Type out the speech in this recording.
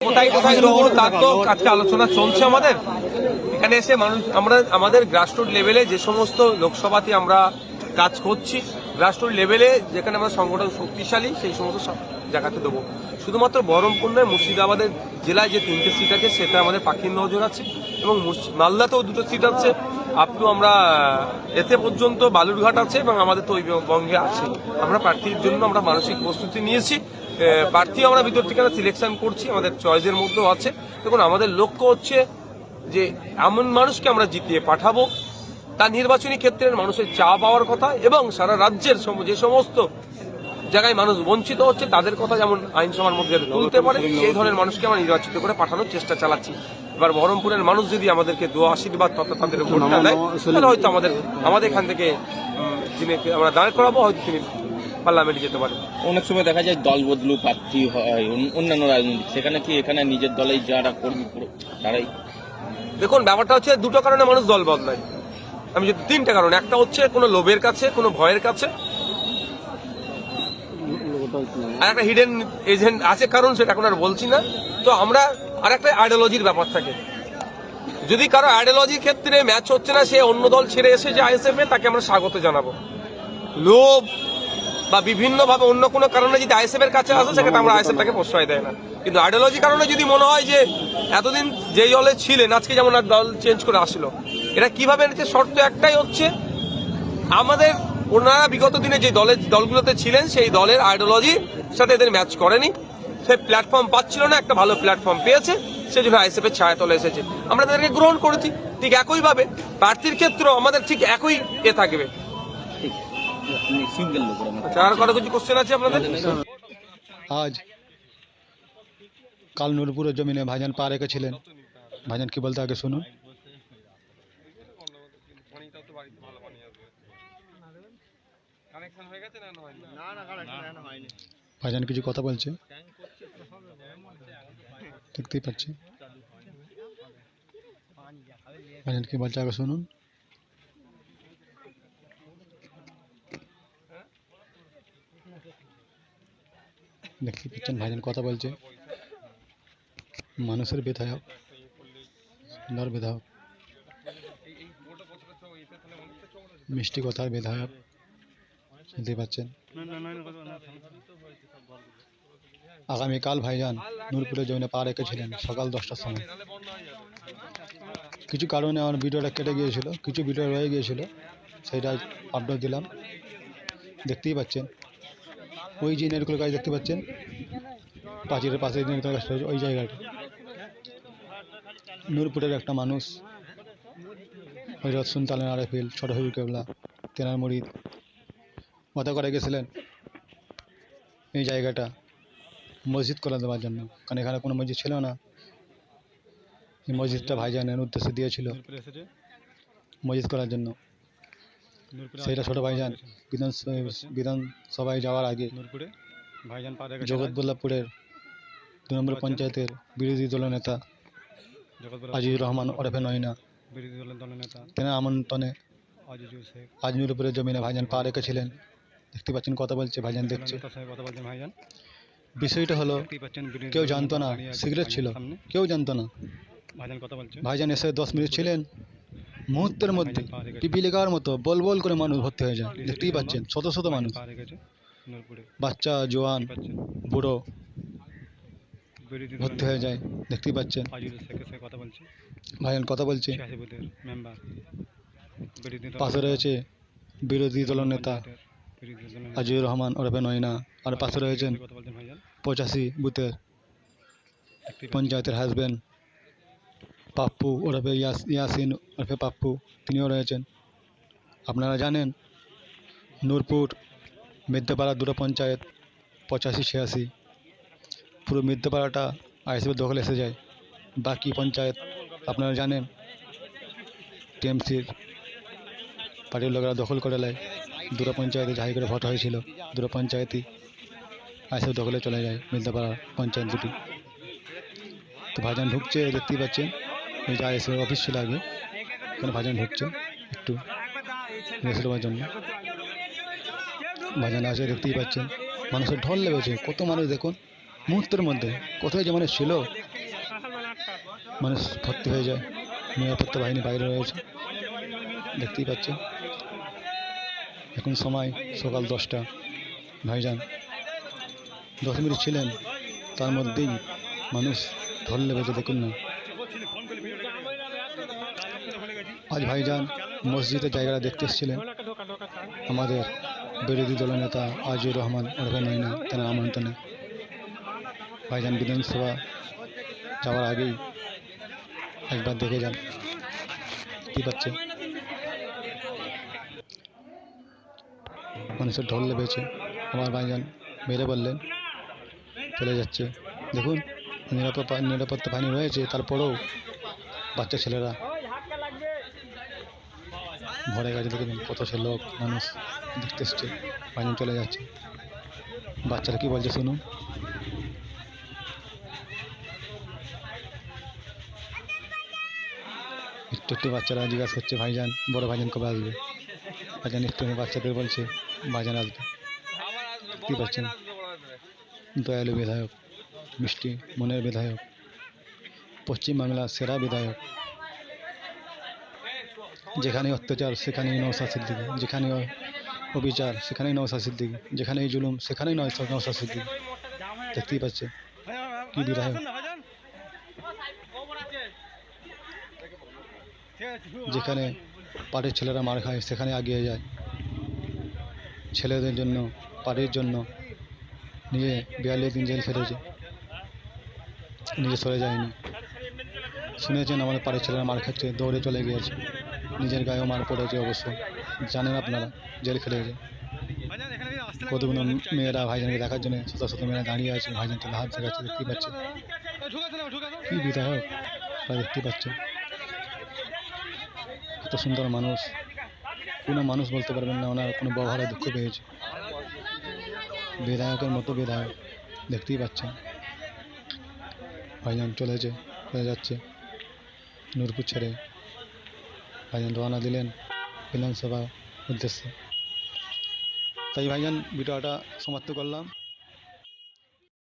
কোথায় কোথায় দেবো তার তো আজকে আলোচনা চলছে আমাদের। এখানে এসে মানুষ, আমরা, আমাদের গ্রাসরুট লেভেলে যে সমস্ত লোকসভাতে আমরা কাজ করছি গ্রাসরুট লেভেলে যেখানে আমরা সংগঠন শক্তিশালী, সেই সমস্ত জায়গাতে দেবো। শুধুমাত্র বহরমপুর নয়, মুর্শিদাবাদের জেলায় যে তিনটে সিট আছে সেটা আমাদের পাখির নজর আছে এবং মালদাতেও দুটো সিট আছে। আপ টু আমরা, এতে পর্যন্ত বালুরঘাট আছে এবং আমাদের তো ওই বঙ্গে আছে। আমরা প্রার্থীর জন্য আমরা মানসিক প্রস্তুতি নিয়েছি। প্রার্থী আমরা ভিতর থেকে সিলেকশন করছি, আমাদের চয়েসের মধ্যেও আছে। দেখুন, আমাদের লক্ষ্য হচ্ছে যে এমন মানুষকে আমরা জিতিয়ে পাঠাবো। তার নির্বাচনী ক্ষেত্রে মানুষের চা পাওয়ার কথা এবং সারা রাজ্যের যে সমস্ত জায়গায় মানুষ বঞ্চিত হচ্ছে, তাদের কথা যেমন আইনসভার মধ্যে তুলতে পারে, সেই ধরনের মানুষকে আমরা নির্বাচিত করে পাঠানোর চেষ্টা চালাচ্ছি। এবার বহরমপুরের মানুষ যদি আমাদেরকে দোয়া আশীর্বাদ তথা তাদের ভোটটা দেয়, তাহলে হয়তো আমাদের আমাদের এখান থেকে আমরা দাঁড় করাবো, হয়তো তিনি পার্লামেন্টে যেতে পারেন অনেক সময় দেখা যায় দল বদলু প্রার্থী হয় অন্য- অন্যান্য রাজনৈতিক। সেখানে কি এখানে নিজের দলেই যারা কর্মী পুরো তারাই? দেখুন ব্যাপারটা হচ্ছে দুটো কারণে মানুষ দল বদলায়। আমি যদি তিনটা কারণ। একটা হচ্ছে কোনো লোভের কাছে কোনো ভয়ের কাছে। আর একটা হিডেন এজেন্ট আছে কারণ সেটা এখন আর বলছি না। তো আমরা আর একটা আইডিওলজির ব্যাপার থাকে। যদি কারও আইডিওলজির ক্ষেত্রে ম্যাচ হচ্ছে না সে অন্য দল ছেড়ে এসে যে আইএসএফ এ তাকে আমরা স্বাগত জানাব। লোভ বা বিভিন্নভাবে অন্য কোনো কারণে যদি আইএসএফ এর কাছে আসে, সেক্ষেত্রে আমরা আইএসএফ তাকে প্রশ্রয় দেয় না। কিন্তু আইডিওলজি কারণে যদি মনে হয় যে এতদিন যে দলে ছিলেন, আজকে যেমন আর দল চেঞ্জ করে আসলো এটা কীভাবে এনেছে? শর্ত একটাই হচ্ছে, আমাদের ওনারা বিগত দিনে যে দলের দলগুলোতে ছিলেন, সেই দলের আইডিওলজির সাথে এদের ম্যাচ করেনি। সে প্ল্যাটফর্ম পাচ্ছিল না, একটা ভালো প্ল্যাটফর্ম পেয়েছে, সেজন্য আইএসএফ এর ছায়া তলে এসেছে। আমরা তাদেরকে গ্রহণ করেছি, ঠিক একইভাবে, প্রার্থীর ক্ষেত্রেও আমাদের ঠিক একই এ থাকবে। সিঙ্গেল আচ্ছা আর কিছু কোশ্চেন আছে আজ কাল নূরপুরের জমিনে ভাইজান পা রেখেছিলেন। ভাইজান কি বলতে আগে শুনুন। ভাইজান কিছু কথা বলছে? দেখতেই পাচ্ছি। ভাইজান কি বলছে আগে শুনুন। দেখতে পাচ্ছেন ভাইজান কথা বলছে। মানুষের বিধায়ক সুন্দর বিধায়ক মিষ্টি কথার বিধায়ক শুনতে পাচ্ছেন আগামীকাল ভাইজান নূরপুরে জমিনে পা রেখেছিলেন সকাল দশটার সময়। কিছু কারণে আমার ভিডিওটা কেটে গিয়েছিল, কিছু ভিডিও রয়ে গিয়েছিল, সেটা আপলোড দিলাম। দেখতেই পাচ্ছেন। ওই যে নেটগুলো গাছ দেখতে পাচ্ছেন? প্রাচীরের পাশে যে গাছটা ওই জায়গাটা। নূরপুরের একটা মানুষ হজরত সুলতান আরেফিল ছোট হবি কেবলা, তেনার মরিদ। কথা করে গেছিলেন এই জায়গাটা, মসজিদ করে দেওয়ার জন্য। কারণ এখানে কোনো মসজিদ ছিল না। এই মসজিদটা ভাইজানের উদ্দেশ্যে দিয়েছিল। মসজিদ করার জন্য। সেইটা ছোট ভাইজান। বিধান বিধানসভায় যাওয়ার আগে জগৎবল্লভপুরের দু নম্বর পঞ্চায়েতের বিরোধী দলনেতা জগৎপুর আজিজুর রহমান ওরফে নয়না। দলের তেনার আমন্ত্রণে আজিজুল শেখ। আজ জমিনে ভাইজান পা রেখেছিলেন দেখতে পাচ্ছেন কথা বলছে ভাইজান দেখছে। বিষয়টা হলো কেউ দলের জানতো না সিগারেট ছিল। কেউ জানতো না। ভাইজান এসে দশ মিনিট ছিলেন। মুহূর্তের মধ্যে পিপিলিকার মতো বল বল করে মানুষ ভর্তি হয়ে যায়। দেখতেই পাচ্ছেন, শত শত মানুষ। বাচ্চা, জোয়ান, বুড়ো ভর্তি হয়ে যায়। দেখতেই পাচ্ছেন। ভাইজান কথা বলছে। পাশে রয়েছে বিরোধী দলের নেতা আজিজুর রহমান, ওরফে নয়না। আর পাশে রয়েছেন পঁচাশি বুথের পঞ্চায়েতের হাজবেন্ড পাপ্পু ওরফে ইয়াস ইয়াসিন ওরফে পাপ্পু, তিনিও রয়েছেন। আপনারা জানেন, নূরপুর মিদ্যাপাড়া দুটো পঞ্চায়েত, পঁচাশি, ছিয়াশি। পুরো মিদ্যাপাড়াটা আইসিবির দখলে এসে যায়। বাকি পঞ্চায়েত, আপনারা জানেন, টিএমসির পার্টির লোকেরা দখল করে নেয়। দুটো পঞ্চায়েতে যাই করে ভোট হয়েছিল, দুটো পঞ্চায়েতই আইসিবি দখলে চলে যায় মিদ্যাপাড়া পঞ্চায়েত দুটি। তো ভাইজান ঢুকছে, দেখতেই পাচ্ছেন। যে এসে অফিস ছিল আগে এখানে ভাইজান ঢুকছে একটু রেস্ট নেওয়ার জন্য। ভাইজান আছে দেখতেই পাচ্ছেন, মানুষের ঢল লেগেছে। কত মানুষ দেখুন, মুহূর্তের মধ্যে, কোথায় যে মানুষ ছিল, মানুষ ভর্তি হয়ে যায়। নিরাপত্তা বাহিনী বাইরে রয়েছে, দেখতেই পাচ্ছেন। এখন সময় সকাল দশটা। ভাইজান দশ মিনিট ছিলেন, তার মধ্যেই মানুষ ধরলে বেঁচে দেখুন না। আজ ভাইজান মসজিদের জায়গাটা দেখতে এসেছিলেন। আমাদের বিরোধী দলের নেতা আজিউর রহমান ওরফে মাইনা তার আমন্ত্রণে। ভাইজান বিধানসভা যাওয়ার আগেই একবার দেখে যান। কি পাচ্ছে? মানুষের ঢল লেবেছে। আমার ভাইজান মেরে বললেন, চলে যাচ্ছে। দেখুন, নিরাপত্তা নিরাপত্তা বাহিনী রয়েছে, তারপরেও বাচ্চা ছেলেরা ভরে গেছে দেখুন কত সে লোক, মানুষ দেখতে এসছে বাহিনী চলে যাচ্ছে। বাচ্চারা কি বলছে শুনুন। একটু একটু বাচ্চারা জিজ্ঞাসা করছে, ভাইজান, বড় ভাইজান কবে আসবে? ভাইজান একটু বাচ্চাদের বলছে, ভাইজান আসবে। কি বলছেন? দয়ালু বিধায়ক, মিষ্টি মনের বিধায়ক পশ্চিমবাংলার সেরা বিধায়ক। যেখানে অত্যাচার, সেখানেই নৌসা সিদ্দিকি যেখানে অবিচার, সেখানেই নৌসা সিদ্দিকি যেখানেই জুলুম, সেখানেই নয় নৌসা সিদ্দিকি দেখতেই পাচ্ছে কি বিধায়ক যেখানে পাটের ছেলেরা মার খায়, সেখানে এগিয়ে যায়। ছেলেদের জন্য পার্টির জন্য নিজে বিয়াল্লিশ দিন জেল খেটেছে। নিজে সরে যায়নি। শুনেছেন আমাদের পাড়ির ছেলেরা মার খাচ্ছে, দৌড়ে চলে গিয়েছে। নিজের গায়েও মার পড়েছে অবশ্য জানেন আপনারা, জেল খেটেছে কতগুলো মেয়েরা ভাইজানকে দেখার জন্য শত শত মেয়েরা দাঁড়িয়ে আছে, ভাইজান ভাইজানকে হাত দেখাচ্ছে দেখতে পাচ্ছে। কি বিধায়ক আপনারা দেখতে পাচ্ছেন এত সুন্দর মানুষ। কোনো মানুষ বলতে পারবেন না, ওনার কোনো ব্যবহারে দুঃখ পেয়েছে। বিধায়কের মতো বিধায়ক, দেখতেই পাচ্ছেন। ভাইজান চলেছে, চলে যাচ্ছে, নূরপুর ছেড়ে। ভাইজান রওনা দিলেন বিধানসভার উদ্দেশ্যে। তাই ভাইজান ভিডিওটা সমাপ্ত করলাম।